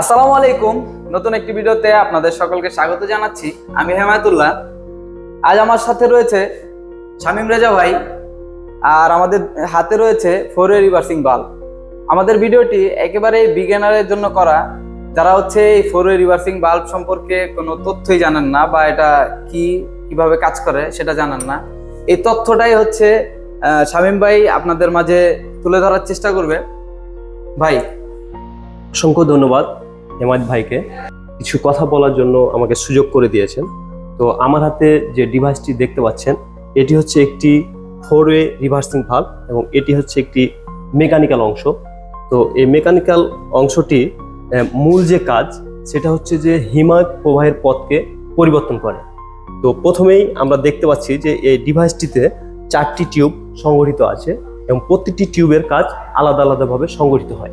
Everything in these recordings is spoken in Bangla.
আসসালামু আলাইকুম। নতুন একটি ভিডিওতে আপনাদের সকলকে স্বাগত জানাচ্ছি। আমি হেমায়তুল্লাহ। আজ আমার সাথে রয়েছে শামীম রেজা ভাই আর আমাদের হাতে রয়েছে ফোর রিভার্সিং বাল্ব আমাদের ভিডিওটি একেবারে বিজ্ঞানারের জন্য করা। যারা হচ্ছে এই ফোর রিভার্সিং বাল্ব সম্পর্কে কোনো তথ্যই জানেন না বা এটা কি, কীভাবে কাজ করে সেটা জানেন না। এই তথ্যটাই হচ্ছে শামীম ভাই আপনাদের মাঝে তুলে ধরার চেষ্টা করবে। ভাই, অসংখ্য ধন্যবাদ। হেমায়ত ভাইকে কিছু কথা বলার জন্য আমাকে সুযোগ করে দিয়েছেন। তো আমার হাতে যে ডিভাইসটি দেখতে পাচ্ছেন, এটি হচ্ছে একটি ফোর ওয়ে রিভার্সিং ভাল্ব এবং এটি হচ্ছে একটি মেকানিক্যাল অংশ। তো এই মেকানিক্যাল অংশটি মূল যে কাজ, সেটা হচ্ছে যে হিমায়ত প্রবাহের পথকে পরিবর্তন করে। তো প্রথমেই আমরা দেখতে পাচ্ছি যে এই ডিভাইসটিতে চারটি টিউব সংগঠিত আছে এবং প্রতিটি টিউবের কাজ আলাদা আলাদাভাবে সংগঠিত হয়।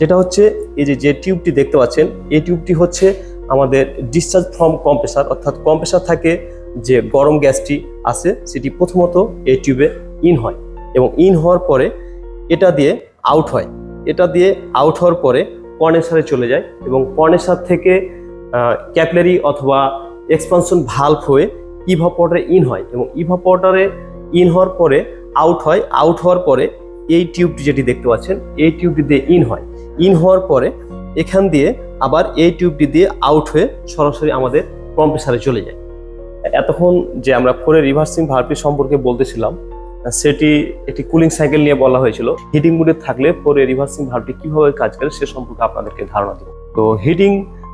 যেটা হচ্ছে এই যে যে টিউবটি দেখতে পাচ্ছেন, এই টিউবটি হচ্ছে আমাদের ডিসচার্জ ফ্রম কম্প্রেসার অর্থাৎ কম্প্রেসার থাকে যে গরম গ্যাসটি আছে, সেটি প্রথমত এই টিউবে ইন হয় এবং ইন হওয়ার পরে এটা দিয়ে আউট হয়। এটা দিয়ে আউট হওয়ার পরে কর্নেসারে চলে যায় এবং কর্নেসার থেকে ক্যাপলারি অথবা এক্সপানশন ভাল্ভ হয়ে ইভাপোয়াটারে ইন হয় এবং ইভাপোয়াটারে ইন হওয়ার পরে আউট হয়। আউট হওয়ার পরে এই টিউবটি যেটি দেখতে পাচ্ছেন, এই টিউবটি দিয়ে ইন হয়। ইন হওয়ার পরে এখান দিয়ে আবার এই টিউবটি দিয়ে আউট হয়ে সরাসরি আমাদের কম্প্রেসারে চলে যায়। এতক্ষণ যে আমরা ফোরের রিভার্সিং ভার্বটি সম্পর্কে বলতেছিলাম, সেটি একটি কুলিং সাইকেল নিয়ে বলা হয়েছিল। হিটিং মুডে থাকলে ফোরের রিভার্সিং ভার্বটি কীভাবে কাজ করে সে সম্পর্কে আপনাদেরকে ধারণা দেব। তো হিটিং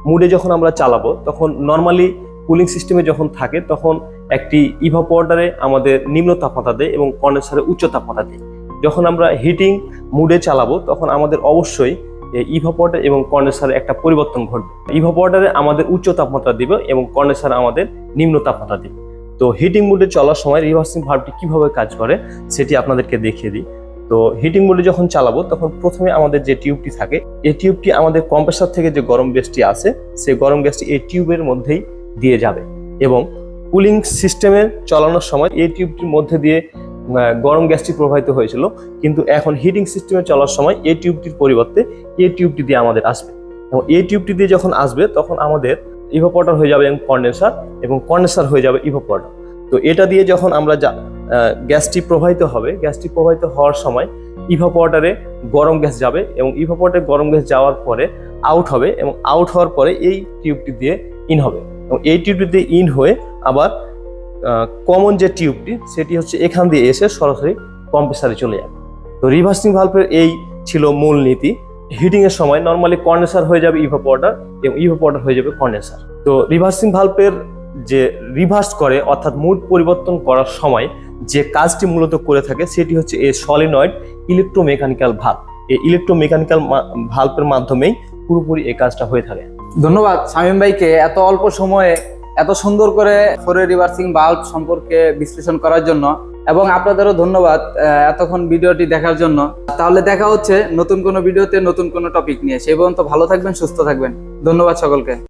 মুডে যখন আমরা চালাবো, তখন নর্মালি কুলিং সিস্টেমে যখন থাকে, তখন একটি ইভাপোয়াটারে আমাদের নিম্ন তাপমাত্রা দেয় এবং কন্ডেন্সারে উচ্চ তাপমাত্রা দেয়। যখন আমরা হিটিং মুডে চালাবো, তখন আমাদের অবশ্যই ইভাপোয়াটার এবং কন্ডেন্সারে একটা পরিবর্তন ঘটবে। ইভাপোয়াটারে আমাদের উচ্চ তাপমাত্রা দিবে এবং কন্ডেন্সারে আমাদের নিম্ন তাপমাত্রা দিবে। তো হিটিং মুডে চলার সময় রিভার্সিং ভার্বটি কীভাবে কাজ করে সেটি আপনাদেরকে দেখিয়ে দিই। তো হিটিং মোডে যখন চালাবো, তখন প্রথমে আমাদের যে টিউবটি থাকে, এই টিউবটি আমাদের কম্প্রেসার থেকে যে গরম গ্যাসটি আসে সেই গরম গ্যাসটি এই টিউবের মধ্যেই দিয়ে যাবে। এবং কুলিং সিস্টেমের চালানোর সময় এই টিউবটির মধ্যে দিয়ে গরম গ্যাসটি প্রবাহিত হয়েছিল, কিন্তু এখন হিটিং সিস্টেমে চলার সময় এই টিউবটির পরিবর্তে এই টিউবটি দিয়ে আমাদের আসবে। এবং এই টিউবটি দিয়ে যখন আসবে, তখন আমাদের ইভোপটার হয়ে যাবে এবং কন্ডেন্সার এবং কন্ডেন্সার হয়ে যাবে ইভোপটার তো এটা দিয়ে যখন আমরা যা গ্যাসটি প্রবাহিত হবে, গ্যাসটি প্রবাহিত হওয়ার সময় ইভাপোয়াটারে গরম গ্যাস যাবে এবং ইভাপোয়াটারে গরম গ্যাস যাওয়ার পরে আউট হবে এবং আউট হওয়ার পরে এই টিউবটি দিয়ে ইন হবে। এবং এই টিউবটি দিয়ে ইন হয়ে আবার কমন যে টিউবটি সেটি হচ্ছে এখান দিয়ে এসে সরাসরি কম্প্রেসারে চলে যাবে তো রিভার্সিং ভাল্বের এই ছিল মূল নীতি। হিটিং এর সময় নর্মালি কন্ডেন্সার হয়ে যাবে ইভাপোয়াটার এবং ইভাপোয়াটার হয়ে যাবে কন্ডেন্সার তো রিভার্সিং ভাল্বের যে রিভার্স করে, অর্থাৎ মুড পরিবর্তন করার সময় যে কাজটি মূলত করে থাকে, সেটি হচ্ছে এই সলিনয়েড ইলেকট্রোমেকানিক্যাল ভাল্ব এই ইলেকট্রোমেকানিক্যাল ভাল্বের মাধ্যমেই পুরোপুরি এই কাজটা হয়ে থাকে। ধন্যবাদ শামীম ভাইকে, এত অল্প সময়ে এত সুন্দর করে ফোরে রিভার্সিং বাল্ব সম্পর্কে বিশ্লেষণ করার জন্য। এবং আপনাদেরও ধন্যবাদ এতক্ষণ ভিডিওটি দেখার জন্য। তাহলে দেখা হচ্ছে নতুন কোনো ভিডিওতে নতুন কোনো টপিক নিয়ে। সেই পর্যন্ত ভালো থাকবেন, সুস্থ থাকবেন। ধন্যবাদ সকলকে।